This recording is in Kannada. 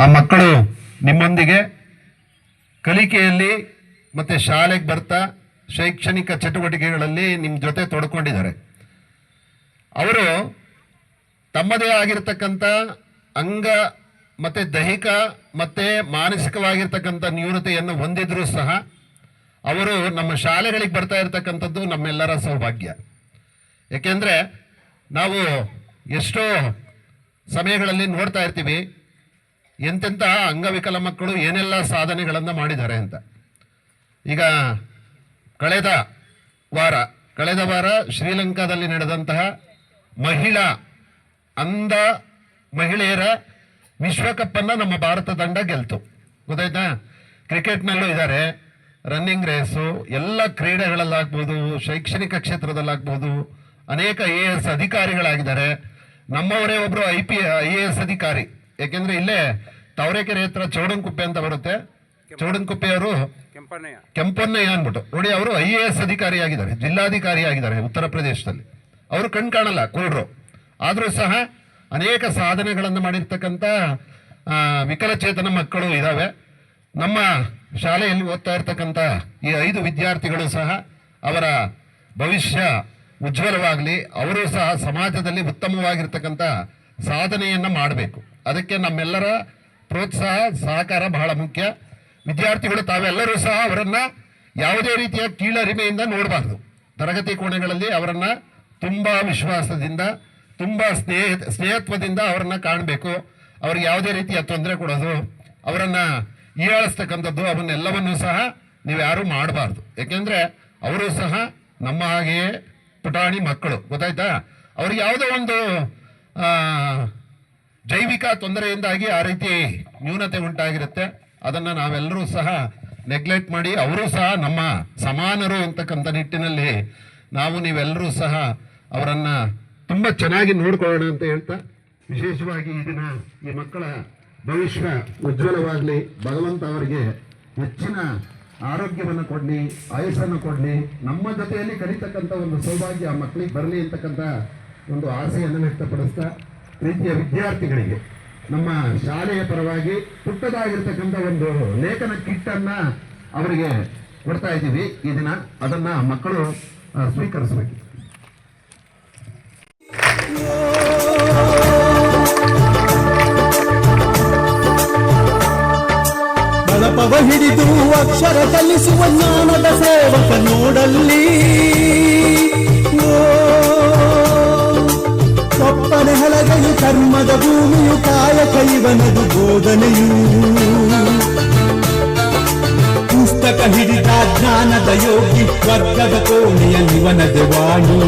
ಆ ಮಕ್ಕಳು ನಿಮ್ಮೊಂದಿಗೆ ಕಲಿಕೆಯಲ್ಲಿ ಮತ್ತು ಶಾಲೆಗೆ ಬರ್ತಾ ಶೈಕ್ಷಣಿಕ ಚಟುವಟಿಕೆಗಳಲ್ಲಿ ನಿಮ್ಮ ಜೊತೆ ತೊಡ್ಕೊಂಡಿದ್ದಾರೆ. ಅವರು ತಮ್ಮದೇ ಆಗಿರ್ತಕ್ಕಂಥ ಅಂಗ ಮತ್ತು ದೈಹಿಕ ಮತ್ತು ಮಾನಸಿಕವಾಗಿರ್ತಕ್ಕಂಥ ನ್ಯೂನತೆಯನ್ನು ಹೊಂದಿದ್ರೂ ಸಹ ಅವರು ನಮ್ಮ ಶಾಲೆಗಳಿಗೆ ಬರ್ತಾ ಇರತಕ್ಕಂಥದ್ದು ನಮ್ಮೆಲ್ಲರ ಸೌಭಾಗ್ಯ. ಏಕೆಂದರೆ ನಾವು ಎಷ್ಟೋ ಸಮಯಗಳಲ್ಲಿ ನೋಡ್ತಾ ಇರ್ತೀವಿ. ಎಂತೆಂಥ ಅಂಗವಿಕಲ ಮಕ್ಕಳು ಏನೆಲ್ಲ ಸಾಧನೆಗಳನ್ನು ಮಾಡಿದ್ದಾರೆ ಅಂತ. ಈಗ ಕಳೆದ ವಾರ ಕಳೆದ ವಾರ ಶ್ರೀಲಂಕಾದಲ್ಲಿ ನಡೆದಂತಹ ಮಹಿಳಾ ಅಂಧ ಮಹಿಳೆಯರ ವಿಶ್ವಕಪ್ಪನ್ನು ನಮ್ಮ ಭಾರತ ತಂಡ ಗೆಲ್ತು. ಗೊತ್ತಾಯ್ತಾ? ಕ್ರಿಕೆಟ್ನಲ್ಲೂ ಇದ್ದಾರೆ. ರನ್ನಿಂಗ್ ರೇಸು, ಎಲ್ಲ ಕ್ರೀಡೆಗಳಲ್ಲಾಗ್ಬೋದು, ಶೈಕ್ಷಣಿಕ ಕ್ಷೇತ್ರದಲ್ಲಾಗ್ಬೋದು, ಅನೇಕ ಐ ಎ ಎಸ್ ಅಧಿಕಾರಿಗಳಾಗಿದ್ದಾರೆ. ನಮ್ಮವರೇ ಒಬ್ಬರು I P I A S ಅಧಿಕಾರಿ. ಯಾಕೆಂದ್ರೆ ಇಲ್ಲೇ ತಾವರೆಕೆರೆ ಹತ್ರ ಚೌಡಂಕುಪ್ಪೆ ಅಂತ ಬರುತ್ತೆ. ಚೌಡಂಕುಪ್ಪೆಯವರು ಅವರು ಕೆಂಪನ್ನಯ್ಯ ಅಂದ್ಬಿಟ್ಟು ನೋಡಿ ಅವರು ಐ ಎ ಎಸ್ ಅಧಿಕಾರಿ ಆಗಿದ್ದಾರೆ ಜಿಲ್ಲಾಧಿಕಾರಿ ಆಗಿದ್ದಾರೆ ಉತ್ತರ ಪ್ರದೇಶದಲ್ಲಿ. ಅವರು ಕಣ್ ಕಾಣಲ್ಲ ಕುರುಡ್ರು ಆದರೂ ಸಹ ಅನೇಕ ಸಾಧನೆಗಳನ್ನು ಮಾಡಿರ್ತಕ್ಕಂಥ ವಿಕಲಚೇತನ ಮಕ್ಕಳು ಇದ್ದಾವೆ ನಮ್ಮ ಶಾಲೆಯಲ್ಲಿ ಓದ್ತಾ ಇರ್ತಕ್ಕಂಥ ಈ ಐದು ವಿದ್ಯಾರ್ಥಿಗಳು ಸಹ ಅವರ ಭವಿಷ್ಯ ಉಜ್ವಲವಾಗಲಿ ಅವರು ಸಹ ಸಮಾಜದಲ್ಲಿ ಉತ್ತಮವಾಗಿರ್ತಕ್ಕಂಥ ಸಾಧನೆಯನ್ನು ಮಾಡಬೇಕು. ಅದಕ್ಕೆ ನಮ್ಮೆಲ್ಲರ ಪ್ರೋತ್ಸಾಹ, ಸಹಕಾರ ಬಹಳ ಮುಖ್ಯ. ವಿದ್ಯಾರ್ಥಿಗಳು ತಾವೆಲ್ಲರೂ ಸಹ ಅವರನ್ನ ಯಾವುದೇ ರೀತಿಯ ಕೀಳರಿಮೆಯಿಂದ ನೋಡಬಾರ್ದು. ತರಗತಿ ಕೋಣೆಗಳಲ್ಲಿ ಅವರನ್ನ ತುಂಬಾ ವಿಶ್ವಾಸದಿಂದ, ತುಂಬಾ ಸ್ನೇಹ, ಸ್ನೇಹತ್ವದಿಂದ ಅವರನ್ನ ಕಾಣಬೇಕು. ಅವ್ರಿಗೆ ಯಾವುದೇ ರೀತಿಯ ತೊಂದರೆ ಕೊಡೋದು, ಅವರನ್ನ ಈಳಿಸ್ತಕ್ಕಂಥದ್ದು ಅವನ್ನೆಲ್ಲವನ್ನೂ ಸಹ ನೀವು ಯಾರು ಮಾಡಬಾರ್ದು. ಯಾಕೆಂದ್ರೆ ಅವರು ಸಹ ನಮ್ಮ ಹಾಗೆಯೇ ಪುಟಾಣಿ ಮಕ್ಕಳು. ಗೊತ್ತಾಯ್ತಾ? ಅವ್ರಿಗೆ ಯಾವುದೋ ಒಂದು ಜೈವಿಕ ತೊಂದರೆಯಿಂದಾಗಿ ಆ ರೀತಿ ನ್ಯೂನತೆ ಉಂಟಾಗಿರುತ್ತೆ. ಅದನ್ನು ನಾವೆಲ್ಲರೂ ಸಹ ನೆಗ್ಲೆಕ್ಟ್ ಮಾಡಿ ಅವರು ಸಹ ನಮ್ಮ ಸಮಾನರು ಅಂತಕ್ಕಂಥ ನಿಟ್ಟಿನಲ್ಲಿ ನಾವು ನೀವೆಲ್ಲರೂ ಸಹ ಅವರನ್ನು ತುಂಬ ಚೆನ್ನಾಗಿ ನೋಡ್ಕೊಳ್ಳೋಣ ಅಂತ ಹೇಳ್ತಾ, ವಿಶೇಷವಾಗಿ ಈ ದಿನ ಈ ಮಕ್ಕಳ ಭವಿಷ್ಯ ಉಜ್ವಲವಾಗಲಿ, ಭಗವಂತ ಅವರಿಗೆ ಹೆಚ್ಚಿನ ಆರೋಗ್ಯವನ್ನು ಕೊಡಲಿ, ಆಯಸ್ಸನ್ನು ಕೊಡಲಿ, ನಮ್ಮ ಜೊತೆಯಲ್ಲಿ ಕಲಿತಕ್ಕಂಥ ಒಂದು ಸೌಭಾಗ್ಯ ಆ ಮಕ್ಕಳಿಗೆ ಬರಲಿ ಅಂತಕ್ಕಂಥ ಒಂದು ಆಸೆಯನ್ನು ವ್ಯಕ್ತಪಡಿಸ್ತಾ ಪ್ರೀತಿಯ ವಿದ್ಯಾರ್ಥಿಗಳಿಗೆ ನಮ್ಮ ಶಾಲೆಯ ಪರವಾಗಿ ಪುಟ್ಟದಾಗಿರ್ತಕ್ಕಂಥ ಒಂದು ಲೇಖನ ಕಿಟ್ಟನ್ನ ಅವರಿಗೆ ಕೊಡ್ತಾ ಇದ್ದೀವಿ. ಈ ದಿನ ಅದನ್ನ ಮಕ್ಕಳು ಸ್ವೀಕರಿಸಬೇಕು. ಬಳಪವ ಹಿಡಿದು ಅಕ್ಷರ ಕಲಿಸುವ ಜ್ಞಾನದ ಸೇವಕ ನೋಡಲ್ಲಿ. ಕರ್ಮದ ಭೂಮಿಯು ಕಾಯ ಕೈವನದು ಬೋಧನೆಯು ಪುಸ್ತಕ ಹಿಡಿದ ಜ್ಞಾನದ ಯೋಗಿ ವರ್ಗದ ಕೋಣೆಯ ನಿವನದ ವಾಣಿ